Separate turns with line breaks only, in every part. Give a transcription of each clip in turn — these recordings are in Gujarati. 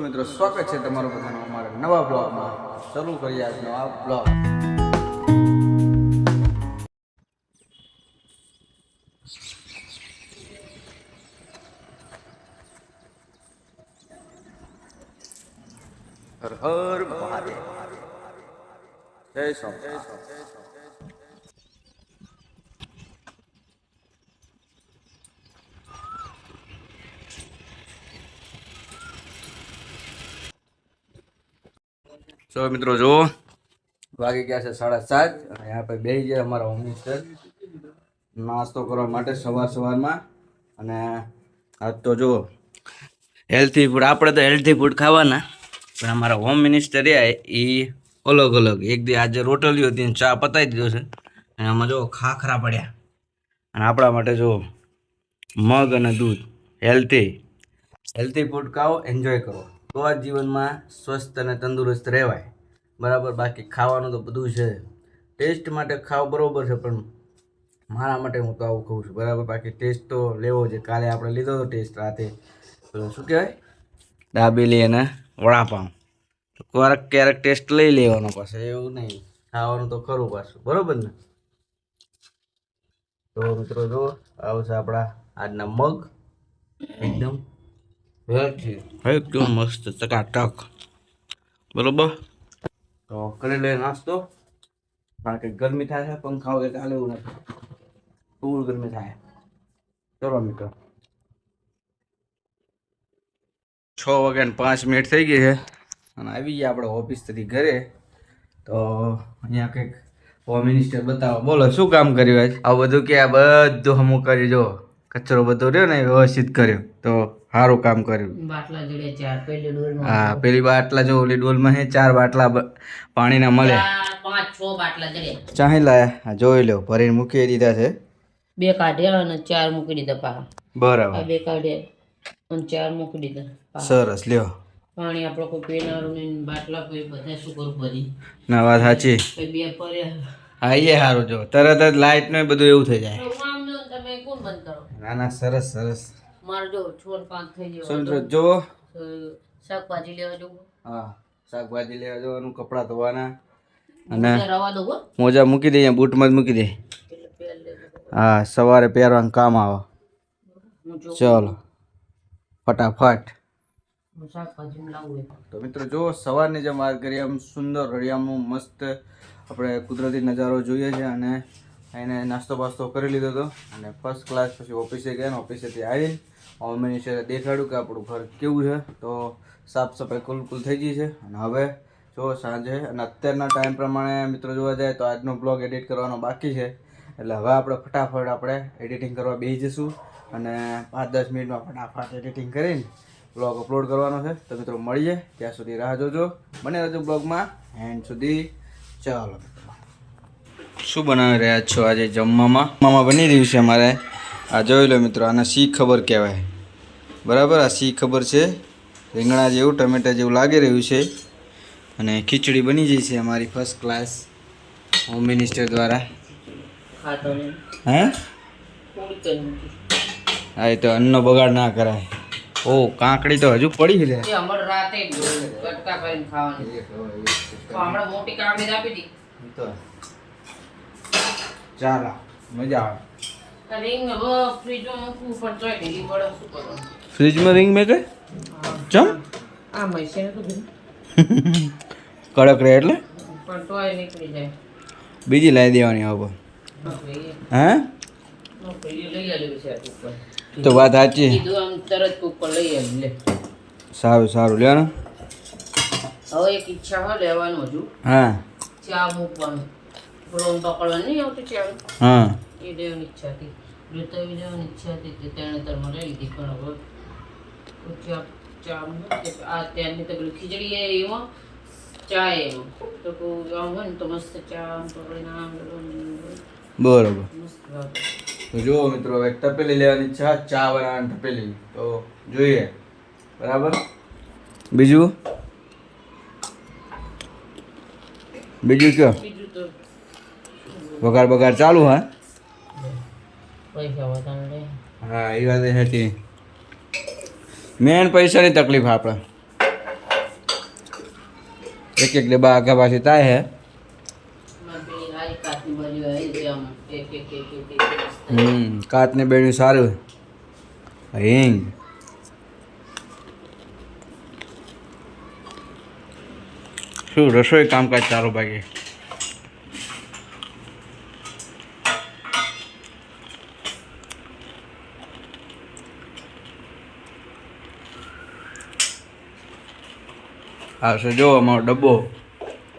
મિત્રો, સ્વાગત છે તમારું બધાનું અમારા નવા બ્લોગમાં. શરૂ કરીએ આજનો આ બ્લોગ. હર હર મહાદેવ. જય સ્વામી સો મિત્રો જો વાગી ગયા છે સાડા સાત અને અહીંયા પર બે ગયા અમારા હોમ મિનિસ્ટર નાસ્તો કરવા માટે સવાર સવારમાં. અને આજ તો જો હેલ્થી ફૂડ આપણે તો હેલ્થી ફૂડ ખાવાના, પણ અમારા હોમ મિનિસ્ટર એ અલગ અલગ. એક દી આજે રોટલી હતી ચા પતાવી દીધો છે. અને આમાં જો ખાખરા પડ્યા. અને આપણા માટે જો મગ અને દૂધ. હેલ્ધી હેલ્ધી ફૂડ ખાઓ એન્જોય કરો. તો આ જીવનમાં સ્વસ્થ અને તંદુરસ્ત રહેવાય. બરાબર? બાકી ખાવાનું તો બધું છે. ટેસ્ટ માટે ખાવ બરાબર છે, પણ મારા માટે હું તો આવું ખાઉં છું. બરાબર? બાકી ટેસ્ટ તો લેવો છે. કાલે આપણે લીધો હતો ટેસ્ટ રાતે. શું કહેવાય? દાબેલી અને વડાપાઉં. ક્યારેક ક્યારેક ટેસ્ટ લઈ લેવાનો પાસે એવું નહીં. ખાવાનું તો ખરું પાછું. બરાબર ને? તો મિત્રો જો આવશે આપણા આજના મગ. એકદમ એકદમ મસ્ત ચકાટક બરોબર? તો કરી લે નાસ્તો. કારણ કે ગરમી થાય છે પંખા વગર ચાલે એવું નથી. ફૂલ ગરમી થાય. ચલો મિત્રો. છ વાગ્યા ને પાંચ મિનિટ થઈ ગઈ છે. અને આવી ગયા આપણે ઓફિસથી ઘરે. તો અહીંયા કંઈક હોમ મિનિસ્ટર બતાવો. બોલો શું કામ કર્યું આજ? આ બધું કે આ બધું હમું કરી જો. કચરો બધો રહ્યો ને વ્યવસ્થિત કર્યો. તો સારું કામ કર્યું.
ચાર
હા પેલી બાટલા જો ઓલી ડોલમાં હે ચાર બાટલા પાણીના મળે.
પાંચ બાટલા જડે.
ચાહી લાયા જોઈ લો ભરીને મૂકી દીધા છે.
બે કાઢ્યા અને ચાર મૂકી દીધા પા
બરાબર.
બે કાઢ્યા અને ચાર મૂકી દીધા
સરસ લ્યો.
પાણી આપણો કોઈ પીનારું નહીં બાટલા કોઈ બધા શું કરું ભરી.
ના વાત સાચી.
બે પડ્યા
હા એ સારું જો. તરત જ લાઇટ ને બધું એવું થઈ જાય.
તમે કોણ બંધ કરો?
ના ના સરસ સરસ.
મારે જો છોડ પાંચ થઈ ગયો
સો જો.
શાકભાજી લેવા જવું.
હા શાકભાજી લેવા જવાનું કપડાં ધોવાના. અને
દો
મોજા મૂકી દઈએ બૂટમાં જ મૂકી
લેજો.
હા સવારે પહેરવાનું કામ આવે. ચલો ફટાફટ. તો મિત્રો જો સવારની જે વાત કરીએ આમ સુંદર રળિયામણું મસ્ત આપણે કુદરતી નજારો જોઈએ છે અને એને નાસ્તો બાસ્તો કરી લીધો હતો. અને ફર્સ્ટ ક્લાસ પછી ઓફિસે ગયા ને ઓફિસેથી આવીને હોમ છે દેખાડ્યું કે આપણું ઘર કેવું છે. તો સાફ સફાઈ કુલ કુલ થઈ ગઈ છે. અને હવે જો સાંજે અને અત્યારના ટાઈમ પ્રમાણે મિત્રો જોવા જાય તો આજનો બ્લોગ એડિટ કરવાનો બાકી છે. એટલે હવે આપણે ફટાફટ આપણે એડિટિંગ કરવા બેસી જઈશું. અને પાંચ દસ મિનિટમાં ફટાફટ એડિટિંગ કરીને બ્લોગ અપલોડ કરવાનો છે. તો મિત્રો મળીએ. ત્યાં સુધી રાહ જોજો. બને રહેજો બ્લોગમાં. એન્ડ સુધી ચાલો શું બનાવી રહ્યા છો આજે જમવામાં? જમવામાં બની રહ્યું છે અમારે. આ જોઈ લો મિત્રો આને સી ખબર કહેવાય. બરાબર? આ સી ખબર છે. રીંગણા જેવું ટમેટા જેવું લાગી રહ્યું છે. અને ખીચડી બની જઈ છે અમારી ફર્સ્ટ ક્લાસ હોમ મિનિસ્ટર દ્વારા. હે હા? એ તો અન્નનો બગાડ ના કરાય. ઓ કાંકડી તો હજુ પડી છે.
રાતે કટકા કરીને ખાવાની. હમણાં મોટી કાકડી આપી હતી.
ચાલો મજા આવે.
ફ્રીજમાં
રિંગ મેં કઈ? ચમ? કડક રહે એટલે? બીજી લાવી દેવાની હે
આવી કુકર
તો વાત સાચી. સારું સારું. લ્યો ને.
હવે એક ઈચ્છા હોય લેવાનું હજુ.
હા.
ચા મૂકવાનું. પકડવાની પકડવાનું નહીં આવતું ચા?
હા.
એ લેવાની ઈચ્છા હતી જોતા એવી લેવાની ઈચ્છા હતી તે તેણે તરમાં લઈ લીધી. પણ હવે ચા ચા મૂકે આ ત્યારની તો પેલી ખીચડી એ એમાં ચા એમાં તો કોઈ આમ હોય ને તો મસ્ત ચા આમ પકડીને આમ
બરોબર.
મસ્ત લાગે.
તો જુઓ મિત્રો હવે એક તપેલી લેવાની ઈચ્છા ચા બનાવવાની તપેલી. તો જોઈએ. બરાબર? બીજું? બીજું કયો?
બીજું તો
વગાર બગાર ચાલુ હા?
પૈસા વધારે લે
હા એ વાત હતી મેન પૈસાની તકલીફ આપણે એક એક ડબ્બા આગા પાછી થાય હે. હમ કાચને બેડ્યું સારું હિંગ. શું રસોઈ કામકાજ ચાલુ ભાઈ હા સજો અમારો ડબ્બો.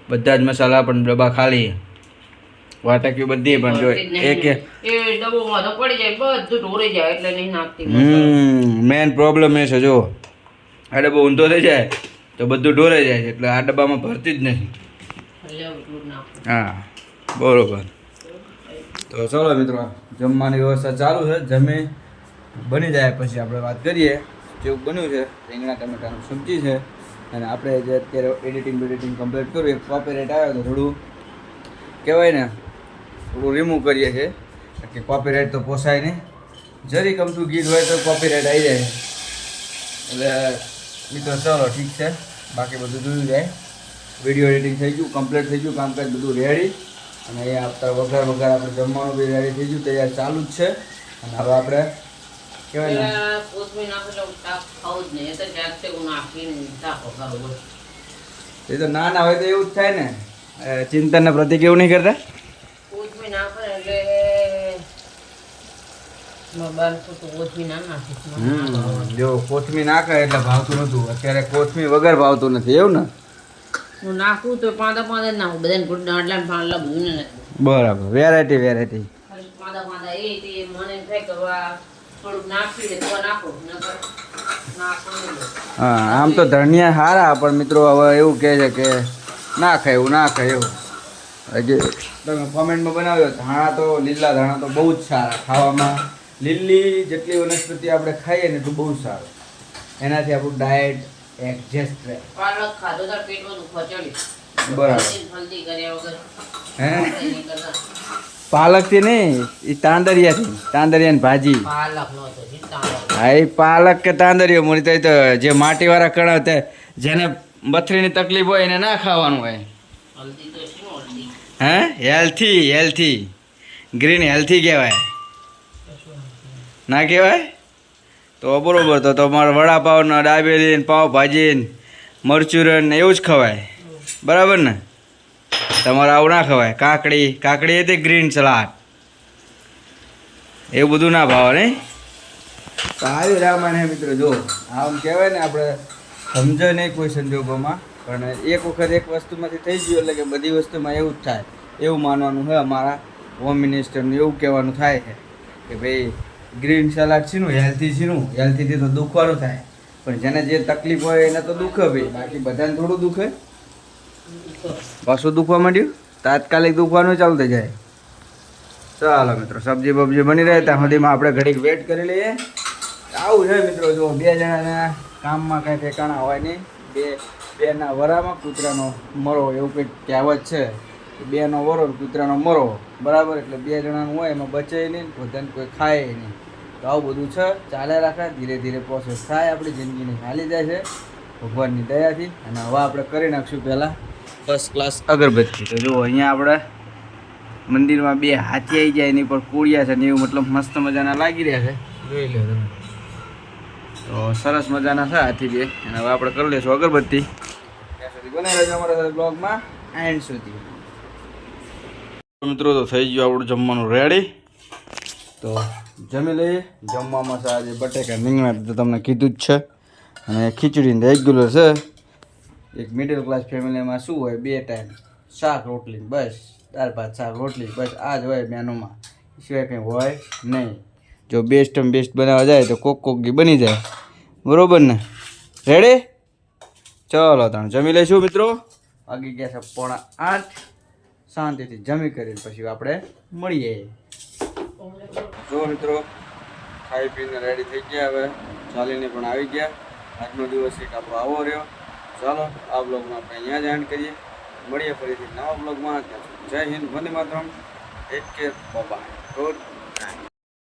બધા જ મસાલા પણ ડબ્બા ખાલી. વાટકી બધી પણ જો એક
એ ડબ્બોમાં તો પડી જાય બધું ઢોળી જાય એટલે નહીં નાખતી
હમ મેન પ્રોબ્લેમ એ છે જો આ ડબ્બો ઊંધો થઈ જાય તો બધું ઢોળાઈ જાય છે એટલે આ ડબ્બામાં ભરતી જ નથી. હા બરોબર. તો ચલો મિત્રો જમવાની વ્યવસ્થા ચાલુ છે જમી બની જાય પછી આપણે વાત કરીએ જેવું બન્યું છે રીંગણા ટમેટાનું સબ્જી છે. અને આપણે જે અત્યારે એડિટિંગ બેડિટિંગ કમ્પ્લીટ કર્યું, એક કોપીરાઇટ આવ્યો તો થોડું, કહેવાય ને, થોડું રિમૂવ કરીએ છીએ. કે કોપીરાઇટ તો પોસાય નહીં. જરી ગમતું ગીત હોય તો કોપીરાઇટ આવી જાય. એટલે, મિત્રો, ચલો, ઠીક છે. બાકી બધું જોયું જાય. વીડિયો એડિટિંગ થઈ ગયું કમ્પ્લીટ થઈ ગયું, કામકાજ બધું રેડી અને અહીંયા આપતા વઘાર વઘાર આપણે જમવાનું બી રેડી થઈ ગયું, તૈયાર ચાલુ જ છે. અને હવે આપણે કહેવાય
કોથમીર નાખું શાક ખાવું જ નહીં. એ તો જાતે હું નાખીને શાક વઘારું
એ તો ના ના હોય તો એવું જ થાય ને. અ, ચિંતન ને પ્રતિક એવું નહીં કરતા?
કોથમીર નાખે એટલે.
જો કોથમી નાખે એટલે ભાવતું નતું. અત્યારે કોથમી વગર ભાવતું નથી. એવું ને?
હું નાખું તો પાંદા પાંદા નાખું. બધાને ગુડ આટલા ને પાંદડા બધું
બરાબર. વેરાયટી વેરાયટી
પાંદા પાંદા એ મને એમ કે.
હા આમ તો ધનિયા સારા પણ મિત્રો હવે એવું કહે છે કે ના ખાય એવું ના ખાય એવું. હજી તમે કોમેન્ટમાં બનાવ્યો ધાણા તો લીલા ધાણા તો બહુ જ સારા. ખાવામાં લીલી જેટલી વનસ્પતિ આપણે ખાઈએ ને તો બહુ સારું. એનાથી આપણું ડાયટ એડજસ્ટ રહે.
પાલક ખાધો
બરાબર. હે?
કરતા.
પાલકથી નહીં એ તાંદરિયાથી તાંદરિયાની ભાજી.
પાલક નો તો ચિંતા ન
હા એ પાલક કે તાંદરિયો મળી તો તો જે માટીવાળા કણા તે જેને બથરીની તકલીફ હોય એને ના ખાવાનું હોય. હે? Healthy healthy. ગ્રીન હેલ્થી કહેવાય. ના કહેવાય? તો બરોબર તો તમારે વડાપાવ ને દાબેલી ને પાવ ભાજી મરચુરન એવું જ ખવાય. બરાબર ને? તમારે આવું ના ખવાય. કાકડી કાકડી એ તે ગ્રીન સલાડ એવું બધું ના ભાવે નહીં તો રામાને મિત્રો, જો. આમ કહેવાય ને આપણે, સમજો નહીં કોઈ સંજોગોમાં, પણ એક વખત એક વસ્તુમાંથી થઈ ગયું એટલે કે બધી વસ્તુમાં એવું જ થાય. એવું માનવાનું છે અમારા હોમ મિનિસ્ટરનું એવું કહેવાનું થાય છે કે ભાઈ ગ્રીન સલાડ છીનું હેલ્થી છીનું હેલ્થીથી તો દુખવાનું થાય. પણ જેને જે તકલીફ હોય એને તો દુખે ભાઈ બાકી બધાને થોડું દુખે પાછું દુખવા માંડ્યું? તાત્કાલિક દુખવાનું ચાલુ થઈ જાય. ચાલો મિત્રો, સબ્જી બબ્જી બની રહે, ત્યાં સુધીમાં આપણે ઘડીક વેટ કરી લઈએ. આવું છે મિત્રો, જો બે જણાના કામમાં કાંઈ ઠેકાણા હોય નહીં. બે, બેના વરામાં કૂતરાનો મરો, એવું કંઈક કહેવત છે. બેનો વરો કૂતરાનો મરો. બરાબર? એટલે બે જણાનું હોય, એમાં બચે નહીં બધાને કોઈ ખાય નહીં. તો આવું બધું છે. ચાલ્યા રાખે, ધીરે ધીરે પ્રોસેસ થાય આપણી જિંદગીની. ચાલી જાય છે. ભગવાનની દયાથી. અને હવે આપણે કરી નાખશું પહેલાં ફર્સ્ટ ક્લાસ અગરબત્તી. તો જો અહીંયા આપણે મંદિરમાં બે હાથી આવી જાય એની પર કોળિયા છે ને એવું મતલબ મસ્ત મજાના લાગી રહ્યા છે. જોઈ લો તમે. તો સરસ મજાના છે હાથી બે. અને હવે આપણે કરી લઈશું અગરબત્તી. ત્યાં સુધી બને રહેજો અમારા સાથે બ્લોગમાં એન્ડ સુધી મિત્રો તો થઈ ગયું આપણું જમવાનું રેડી તો જમી લઈએ. જમવામાં આજે બટેકા રીંગણા તો તમને કીધું જ છે. અને ખીચડી રેગ્યુલર છે. એક મિડલ ક્લાસ ફેમિલીમાં શું હોય? બે ટાઈમ શાક, રોટલી, બસ. દાળ, ભાત, શાક, રોટલી, બસ. આ જ હોય મેનુમાં સિવાય કંઈ હોય નહીં. જો બેસ્ટમાં બેસ્ટ બનાવવા જાય તો કોક કોક દી બની જાય. બરોબર ને? રેડી ચલો તણ, જમી લઈશું મિત્રો. વાગી ગયા છે પોણા આઠ. શાંતિથી જમી કરીને પછી આપણે મળીએ. જો મિત્રો ખાઈ પીને રેડી થઈ ગયા હવે. ચાલીને પણ આવી ગયા. આજનો દિવસ એક આપણો આવો રહ્યો. ચાલો, આ બ્લોગમાં આપણે અહીંયા જ કરીએ. મળીએ ફરીથી નવા બ્લોગમાં. જય હિન્દ, વંદે માતરમ. એક કે બાબા ગુડ